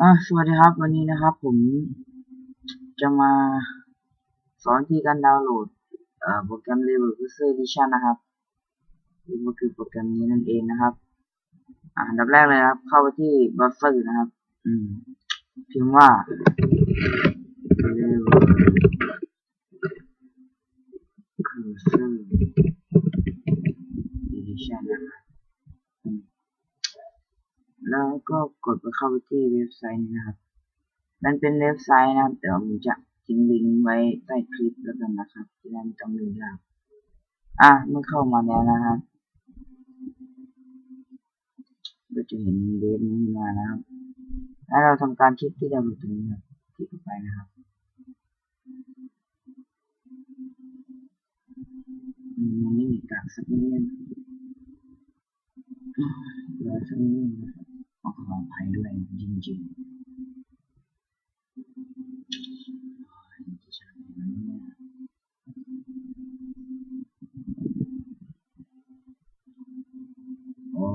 อ่าสวัสดีครับ วันนี้นะครับ ผมจะมาสอนที่การดาวน์โหลดโปรแกรม Level User Edition นะครับนี่ก็คือโปรแกรมนี้นั่นเองนะครับอ่าอันดับแรกเลยครับ เข้าไปที่ browser นะครับ อืมพิมพ์ว่า Level User Edition นะครับ แล้วก็กดไปเข้าไปที่เว็บไซต์นี้นะครับ มันเป็นเว็บไซต์นะครับ เดี๋ยวผมจะทิ้งลิงก์ไว้ใต้คลิปแล้วกันนะครับที่นั่ต้องดูยากอะเมื่อเข้ามาแล้วนะครับเราจะเห็นเว็บนี้มานะครับแล้วเราทำการคลิกที่ดาวน์โหลดตรงนี้ครับคลิกไปนะครับมันไม่มีกากสักนิดนึงรอสักนิดนึง นะครับขอขออภัยด้วยจริงๆโอ้ยจะใช่ไมเนี่ยโอ้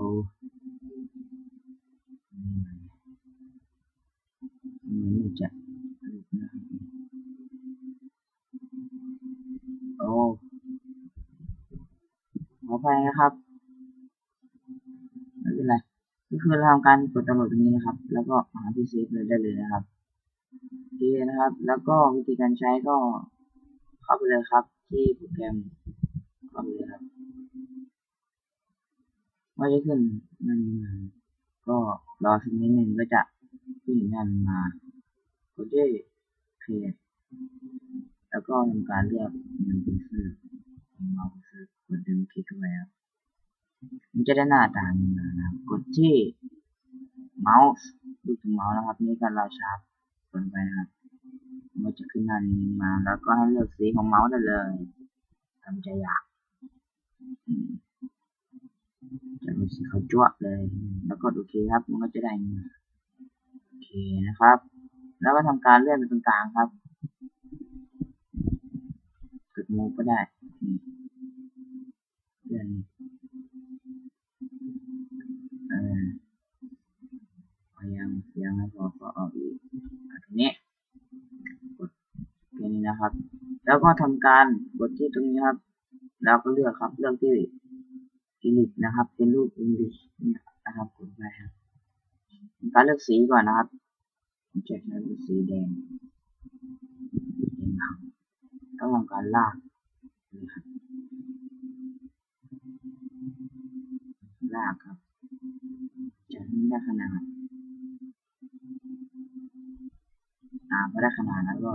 นี่มันมันไม่จะลุกนะโอ้ขออภัยนะครับไม่เป็นไร ก็คือเราทำการกดดาวน์โหลดตรงนี้นะครับ แล้วก็หาที่เซฟเลยได้เลยนะครับโอเคนะครับ แล้วก็วิธีการใช้ก็เข้าไปเลยครับ ที่โปรแกรมเข้าไปเลยครับว่าจะขึ้นมันมาก็รอสักนิดหนึ่งก็จะขึ้นงานมากดที่เคลียร์แล้วก็ทำการเลือกเมนูเป็นชื่อเมาส์ซื้อกดดึงคลิกเข้าไปครับมันจะได้หน้าตานี้มานะ ที่เมาส์ลูกตรงเมาส์นะครับนี่การเราชาร์ปกดไปนะครับมันจะขึ้นหน้านี้มาแล้วก็ให้เลือกสีของเมาส์ได้เลยทำใจอยากจะเป็นสีขาวจั่วเลย แล้วก็โอเคครับ มันก็จะได้โอเคนะครับ แล้วก็ทำการเลื่อนไปตรงกลางครับกดมูก็ได้เลื่อน นะครับ แล้วก็ทำการกดที่ตรงนี้ครับ แล้วก็เลือกครับ เลือกที่อิลิทนะครับ เป็นรูปอิงลิชเนี่ยนะครับกดไปครับการเลือกสีก่อนนะครับผมจะใช้เป็นสีแดงแดงขาวต้องทำการลากนะครับลากครับจะไม่ได้ขนาดอ่าพอได้ขนาดแล้วก็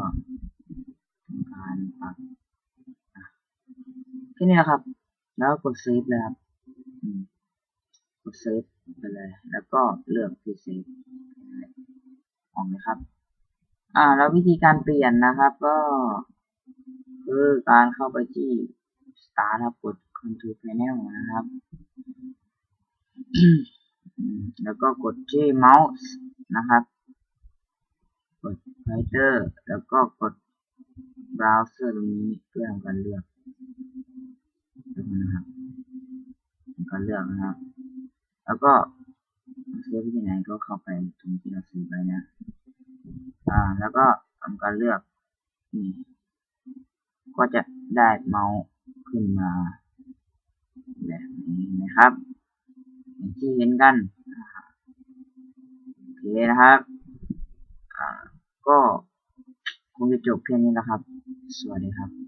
แค่นี้แหละครับ แล้วกดเซฟเลยครับกดเซฟไปเลย แล้วก็เลือกที่เซฟออกเลยครับ อ่า แล้ววิธีการเปลี่ยนนะครับ ก็ คือการเข้าไปที่ Start ครับกด Control Panel นะครับ แล้วก็กดที่เมาส์นะครับ กด Pointer แล้วก็กด Browser ตรงนี้เพื่อทำการเลือก นะครับการเลือกนะครับแล้วก็เซฟที่ไหนก็เข้าไปตรงที่เราซื้อไปนะ อ่า แล้วก็ทำการเลือกนี่ก็จะได้เมาส์ขึ้นมาแบบนี้นะครับอย่างที่เห็นกันโอเคนะครับอ่าก็คงจะจบแค่นี้แล้วครับ สวัสดีครับ